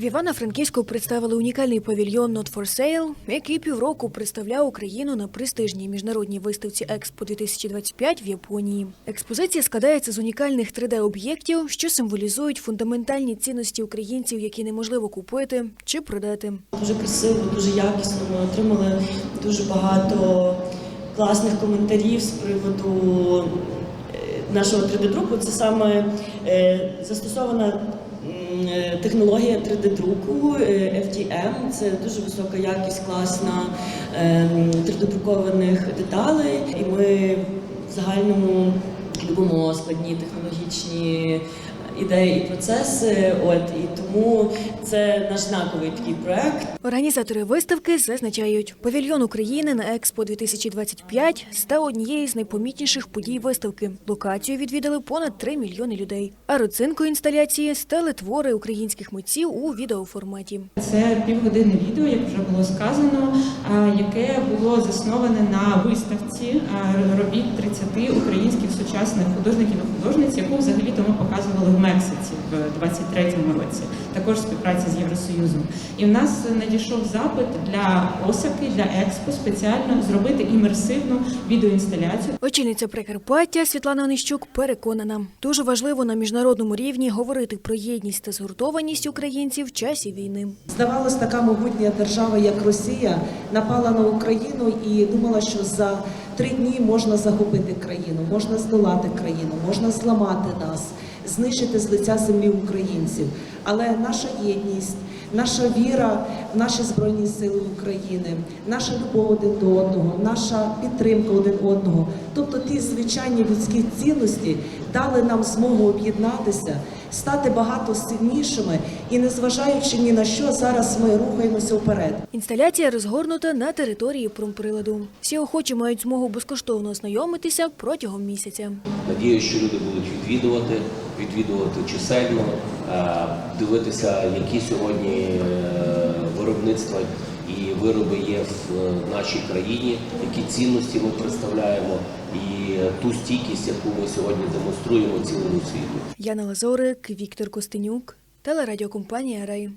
В Івано-Франківську представили унікальний павільйон Not for Sale, який півроку представляв Україну на престижній міжнародній виставці Експо 2025 в Японії. Експозиція складається з унікальних 3D-об'єктів, що символізують фундаментальні цінності українців, які неможливо купити чи продати. Дуже красиво, дуже якісно. Ми отримали дуже багато класних коментарів з приводу е, нашого 3D-друку. Це саме е, застосована технологія 3D-друку е, FDM. Це дуже висока якість, класна е, 3D-друкованих деталей. І ми в загальному любимо складні технологічні ідеї і процеси. От і тому це наш знаковий такий проект. Організатори виставки зазначають, павільйон України на Експо 2025 став однією з найпомітніших подій виставки. Локацію відвідали понад 3 мільйони людей. А родзинкою інсталяції стали твори українських митців у відеоформаті. Це півгодинне відео, як вже було сказано, яке було засноване на виставці робіт 30 українських сучасних художників і художниць, яку взагалі тому показували в Мексиці в 23-му році, також в співпраці з Євросоюзом. І в нас надійшов запит для Осаки, для Експо спеціально зробити імерсивну відеоінсталяцію. Очільниця Прикарпаття Світлана Онищук переконана, дуже важливо на міжнародному рівні говорити про єдність та згуртованість українців в часі війни. Здавалось, така могутня держава, як Росія, напала на Україну і думала, що за три дні можна захопити країну, можна здолати країну, можна зламати нас, знищити з лиця землі українців. Але наша єдність, наша віра в наші збройні сили України, наша любов один до одного, наша підтримка один одного, тобто ті звичайні людські цінності дали нам змогу об'єднатися, стати багато сильнішими і, незважаючи ні на що, зараз ми рухаємося вперед. Інсталяція розгорнута на території промприладу. Всі охочі мають змогу безкоштовно ознайомитися протягом місяця. Надію, що люди будуть відвідувати, відвідувати чисельно, е, дивитися, які сьогодні е, виробництва і вироби є в е, нашій країні, які цінності ми представляємо, і ту стійкість, яку ми сьогодні демонструємо цілому світу. Яна Лазорик, Віктор Костенюк, телерадіокомпанія Рай.